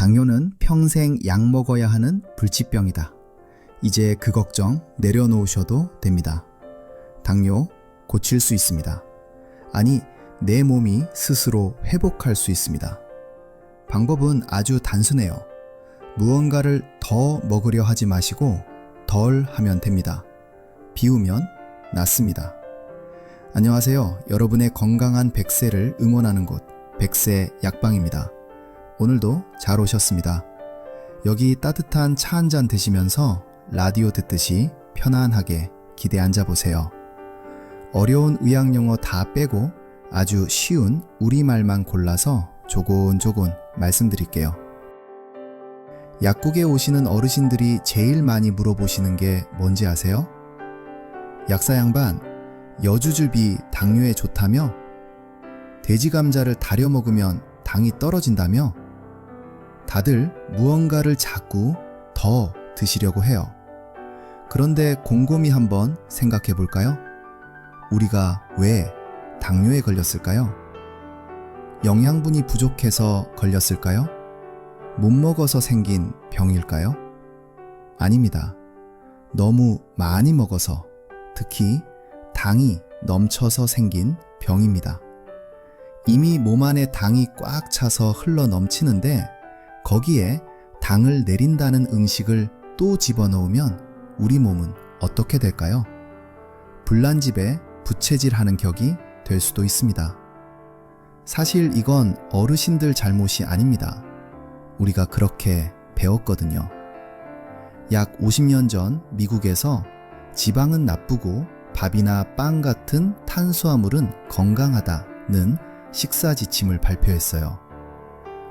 당뇨는 평생 약 먹어야 하는 불치병이다. 이제 그 걱정 내려놓으셔도 됩니다. 당뇨 고칠 수 있습니다. 아니, 내 몸이 스스로 회복할 수 있습니다. 방법은 아주 단순해요. 무언가를 더 먹으려 하지 마시고 덜 하면 됩니다. 비우면 낫습니다. 안녕하세요. 여러분의 건강한 백세를 응원하는 곳, 백세 약방입니다. 오늘도 잘 오셨습니다. 여기 따뜻한 차 한 잔 드시면서 라디오 듣듯이 편안하게 기대 앉아 보세요. 어려운 의학 용어 다 빼고 아주 쉬운 우리말만 골라서 조곤조곤 말씀드릴게요. 약국에 오시는 어르신들이 제일 많이 물어보시는 게 뭔지 아세요? 약사 양반, 여주즙이 당뇨에 좋다며? 돼지 감자를 다려 먹으면 당이 떨어진다며? 다들 무언가를 자꾸 더 드시려고 해요. 그런데 곰곰이 한번 생각해 볼까요? 우리가 왜 당뇨에 걸렸을까요? 영양분이 부족해서 걸렸을까요? 못 먹어서 생긴 병일까요? 아닙니다. 너무 많이 먹어서 특히 당이 넘쳐서 생긴 병입니다. 이미 몸 안에 당이 꽉 차서 흘러 넘치는데 거기에 당을 내린다는 음식을 또 집어넣으면 우리 몸은 어떻게 될까요? 불난집에 부채질하는 격이 될 수도 있습니다. 사실 이건 어르신들 잘못이 아닙니다. 우리가 그렇게 배웠거든요. 약 50년 전 미국에서 지방은 나쁘고 밥이나 빵 같은 탄수화물은 건강하다는 식사 지침을 발표했어요.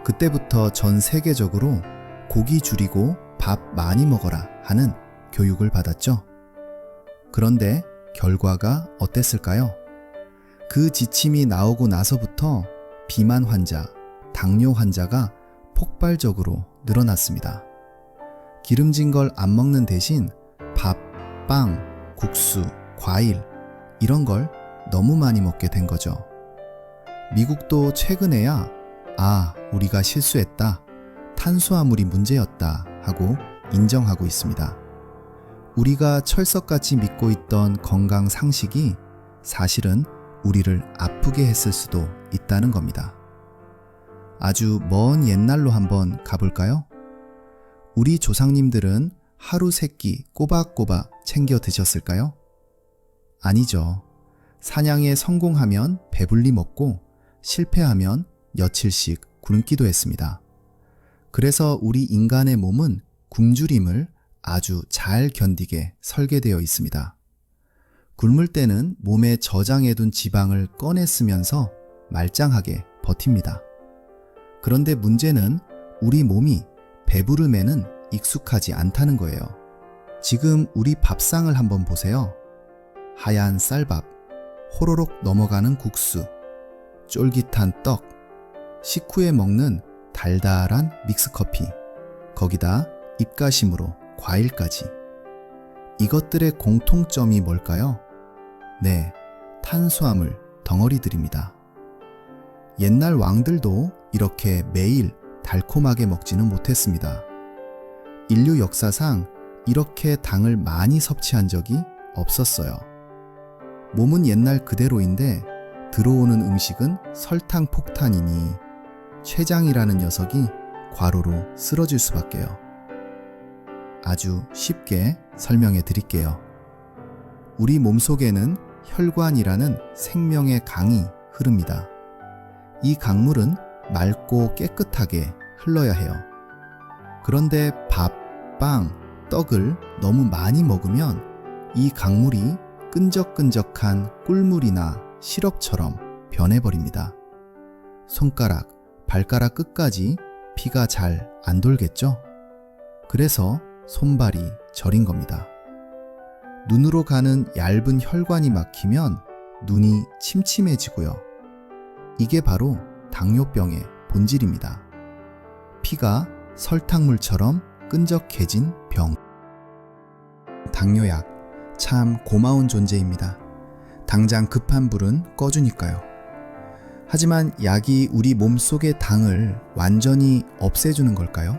그때부터 전 세계적으로 고기 줄이고 밥 많이 먹어라 하는 교육을 받았죠. 그런데 결과가 어땠을까요? 그 지침이 나오고 나서부터 비만 환자, 당뇨 환자가 폭발적으로 늘어났습니다. 기름진 걸 안 먹는 대신 밥, 빵, 국수, 과일, 이런 걸 너무 많이 먹게 된 거죠. 미국도 최근에야 아, 우리가 실수했다. 탄수화물이 문제였다. 하고 인정하고 있습니다. 우리가 철석같이 믿고 있던 건강 상식이 사실은 우리를 아프게 했을 수도 있다는 겁니다. 아주 먼 옛날로 한번 가볼까요? 우리 조상님들은 하루 세 끼 꼬박꼬박 챙겨 드셨을까요? 아니죠. 사냥에 성공하면 배불리 먹고 실패하면 며칠씩 굶기도 했습니다. 그래서 우리 인간의 몸은 굶주림을 아주 잘 견디게 설계되어 있습니다. 굶을 때는 몸에 저장해둔 지방을 꺼내 쓰면서 말짱하게 버팁니다. 그런데 문제는 우리 몸이 배부름에는 익숙하지 않다는 거예요. 지금 우리 밥상을 한번 보세요. 하얀 쌀밥, 호로록 넘어가는 국수, 쫄깃한 떡, 식후에 먹는 달달한 믹스커피, 거기다 입가심으로 과일까지. 이것들의 공통점이 뭘까요? 네, 탄수화물 덩어리들입니다. 옛날 왕들도 이렇게 매일 달콤하게 먹지는 못했습니다. 인류 역사상 이렇게 당을 많이 섭취한 적이 없었어요. 몸은 옛날 그대로인데 들어오는 음식은 설탕 폭탄이니 췌장이라는 녀석이 과로로 쓰러질 수밖에요. 아주 쉽게 설명해 드릴게요. 우리 몸속에는 혈관이라는 생명의 강이 흐릅니다. 이 강물은 맑고 깨끗하게 흘러야 해요. 그런데 밥, 빵, 떡을 너무 많이 먹으면 이 강물이 끈적끈적한 꿀물이나 시럽처럼 변해버립니다. 손가락, 발가락 끝까지 피가 잘 안 돌겠죠? 그래서 손발이 저린 겁니다. 눈으로 가는 얇은 혈관이 막히면 눈이 침침해지고요. 이게 바로 당뇨병의 본질입니다. 피가 설탕물처럼 끈적해진 병. 당뇨약. 참 고마운 존재입니다. 당장 급한 불은 꺼주니까요. 하지만 약이 우리 몸 속의 당을 완전히 없애주는 걸까요?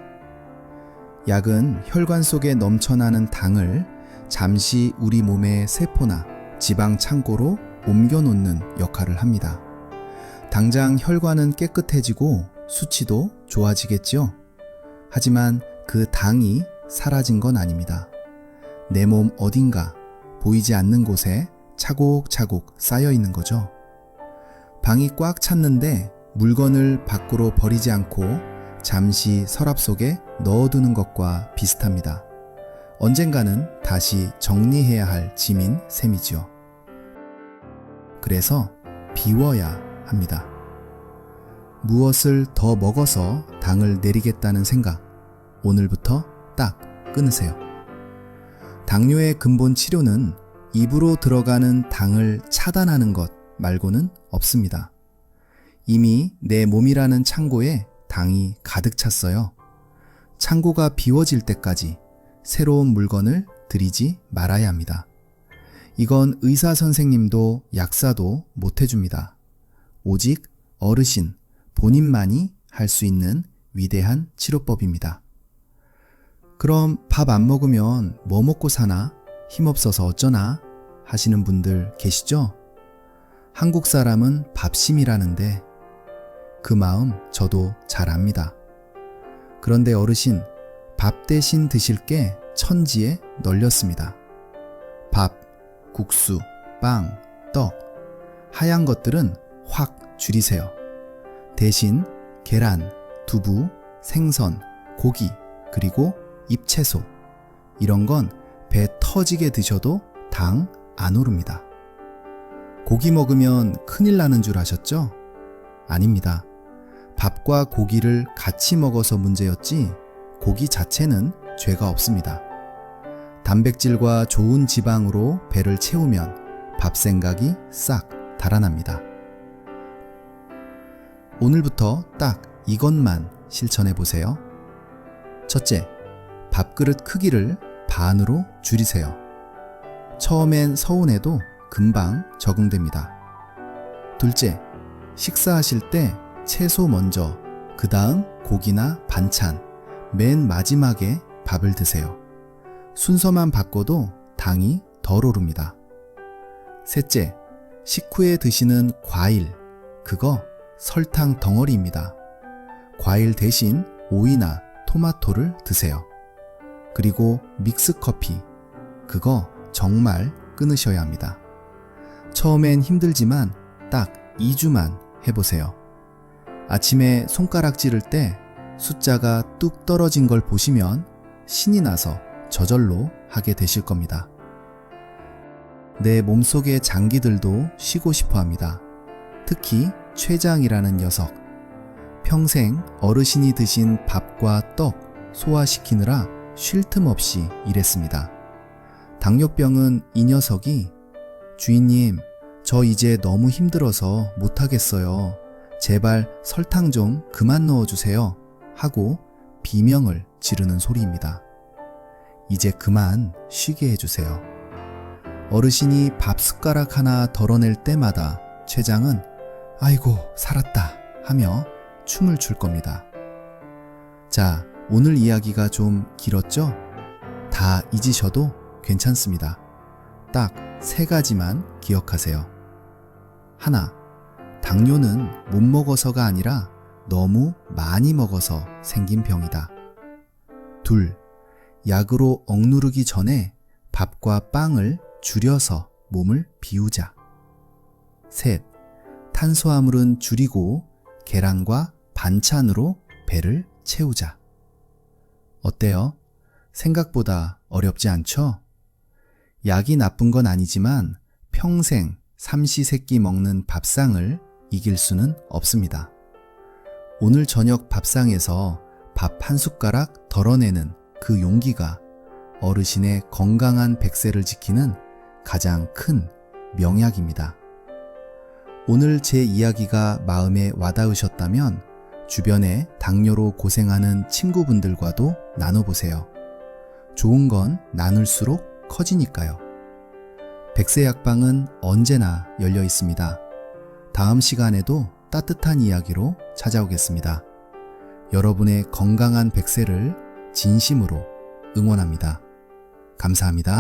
약은 혈관 속에 넘쳐나는 당을 잠시 우리 몸의 세포나 지방 창고로 옮겨놓는 역할을 합니다. 당장 혈관은 깨끗해지고 수치도 좋아지겠죠? 하지만 그 당이 사라진 건 아닙니다. 내 몸 어딘가 보이지 않는 곳에 차곡차곡 쌓여 있는 거죠. 방이 꽉 찼는데 물건을 밖으로 버리지 않고 잠시 서랍 속에 넣어두는 것과 비슷합니다. 언젠가는 다시 정리해야 할 짐인 셈이지요. 그래서 비워야 합니다. 무엇을 더 먹어서 당을 내리겠다는 생각, 오늘부터 딱 끊으세요. 당뇨의 근본 치료는 입으로 들어가는 당을 차단하는 것 말고는 없습니다. 이미 내 몸이라는 창고에 당이 가득 찼어요. 창고가 비워질 때까지 새로운 물건을 들이지 말아야 합니다. 이건 의사 선생님도 약사도 못 해줍니다. 오직 어르신 본인만이 할 수 있는 위대한 치료법입니다. 그럼 밥 안 먹으면 뭐 먹고 사나? 힘없어서 어쩌나? 하시는 분들 계시죠? 한국 사람은 밥심이라는데 그 마음 저도 잘 압니다. 그런데 어르신, 밥 대신 드실 게 천지에 널렸습니다. 밥, 국수, 빵, 떡, 하얀 것들은 확 줄이세요. 대신 계란, 두부, 생선, 고기, 그리고 잎채소. 이런 건 배 터지게 드셔도 당 안 오릅니다. 고기 먹으면 큰일 나는 줄 아셨죠? 아닙니다. 밥과 고기를 같이 먹어서 문제였지 고기 자체는 죄가 없습니다. 단백질과 좋은 지방으로 배를 채우면 밥 생각이 싹 달아납니다. 오늘부터 딱 이것만 실천해 보세요. 첫째, 밥그릇 크기를 반으로 줄이세요. 처음엔 서운해도 금방 적응됩니다. 둘째, 식사하실 때 채소 먼저, 그 다음 고기나 반찬, 맨 마지막에 밥을 드세요. 순서만 바꿔도 당이 덜 오릅니다. 셋째, 식후에 드시는 과일, 그거 설탕 덩어리입니다. 과일 대신 오이나 토마토를 드세요. 그리고 믹스 커피, 그거 정말 끊으셔야 합니다. 처음엔 힘들지만 딱 2주만 해보세요. 아침에 손가락 찌를 때 숫자가 뚝 떨어진 걸 보시면 신이 나서 저절로 하게 되실 겁니다. 내 몸속의 장기들도 쉬고 싶어 합니다. 특히 췌장이라는 녀석. 평생 어르신이 드신 밥과 떡 소화시키느라 쉴 틈 없이 일했습니다. 당뇨병은 이 녀석이 주인님, 저 이제 너무 힘들어서 못하겠어요. 제발 설탕 좀 그만 넣어주세요. 하고 비명을 지르는 소리입니다. 이제 그만 쉬게 해주세요. 어르신이 밥 숟가락 하나 덜어낼 때마다 췌장은 아이고, 살았다 하며 춤을 출 겁니다. 자, 오늘 이야기가 좀 길었죠? 다 잊으셔도 괜찮습니다. 딱 세 가지만 기억하세요. 하나, 당뇨는 못 먹어서가 아니라 너무 많이 먹어서 생긴 병이다. 둘, 약으로 억누르기 전에 밥과 빵을 줄여서 몸을 비우자. 셋, 탄수화물은 줄이고 계란과 반찬으로 배를 채우자. 어때요? 생각보다 어렵지 않죠? 약이 나쁜 건 아니지만 평생 삼시세끼 먹는 밥상을 이길 수는 없습니다. 오늘 저녁 밥상에서 밥 한 숟가락 덜어내는 그 용기가 어르신의 건강한 백세를 지키는 가장 큰 명약입니다. 오늘 제 이야기가 마음에 와닿으셨다면 주변에 당뇨로 고생하는 친구분들과도 나눠보세요. 좋은 건 나눌수록 커지니까요. 백세 약방은 언제나 열려 있습니다. 다음 시간에도 따뜻한 이야기로 찾아오겠습니다. 여러분의 건강한 백세를 진심으로 응원합니다. 감사합니다.